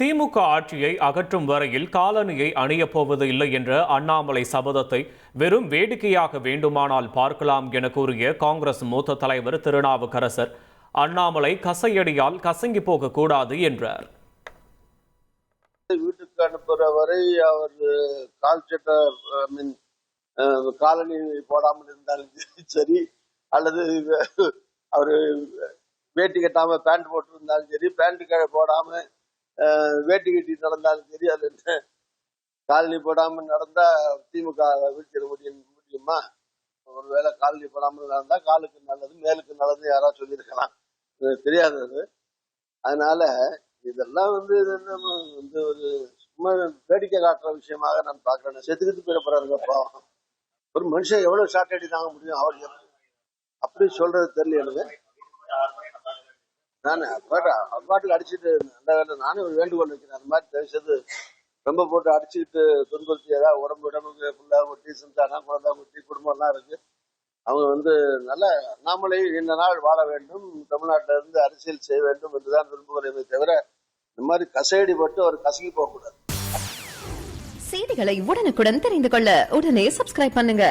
திமுக ஆட்சியை அகற்றும் வரையில் காலணியை அணியப் போவது இல்லை என்ற அண்ணாமலை சபதத்தை வெறும் வேடிக்கையாக வேண்டுமானால் பார்க்கலாம் என கூறிய காங்கிரஸ் மூத்த தலைவர் திருநாவுக்கரசர். அண்ணாமலை கசையடியால் கசங்கி போகக்கூடாது என்றார். வீட்டுக்கு அனுப்புற வரை அவர் கால் ஐ மீன் காலனி போடாமல் இருந்தாலும் சரி. அல்லது அவர் வேட்டி கட்டாம பேண்ட் போட்டு இருந்தாலும் சரி. பேண்ட் போடாம வேட்டி கட்டி நடந்தாலும் சரி அது என்ன, காலனி போடாமல் நடந்தா திமுக வீழ்த்திட முடியும் முடியுமா? ஒருவேளை காலனி போடாமல் நடந்தா காலுக்கு நல்லது மேலுக்கு நல்லது யாராவது சொல்லியிருக்கலாம். எனக்கு தெரியாது அது. அதனால இதெல்லாம் வந்து வந்து ஒரு சும்மா வேடிக்கை காட்டுற விஷயமாக நான் பார்க்கிறேன். செத்துக்கிட்டு போயிட போறாருங்க ஒரு மனுஷன் எவ்வளவு ஷார்ட் அடி தாங்க முடியும் அவர் அப்படி சொல்றது தெரியல எனக்கு. நான் பாட்டில் அடிச்சுட்டு நல்ல வேலை நானும் ஒரு வேண்டுகோள் வைக்கிறேன். அந்த மாதிரி தவிச்சது ரொம்ப போட்டு அடிச்சுக்கிட்டு துன்புறுத்தி ஏதாவது உடம்பு உடம்புக்கு ஃபுல்லாக ஒட்டி சிந்தானா குழந்தை ஒட்டி குடும்பம் எல்லாம் இருக்கு. அவங்க வந்து நல்ல நாமளே இந்த நாள் வாழ வேண்டும். தமிழ்நாட்டில இருந்து அரசியல் செய்ய வேண்டும் என்றுதான் விரும்புகிறேனே தவிர இந்த மாதிரி கசையடி பட்டு அவர் கசங்கி போகக்கூடாது செய்திகளை உடனுக்குடன் தெரிந்து கொள்ள உடனே சப்ஸ்கிரைப் பண்ணுங்க.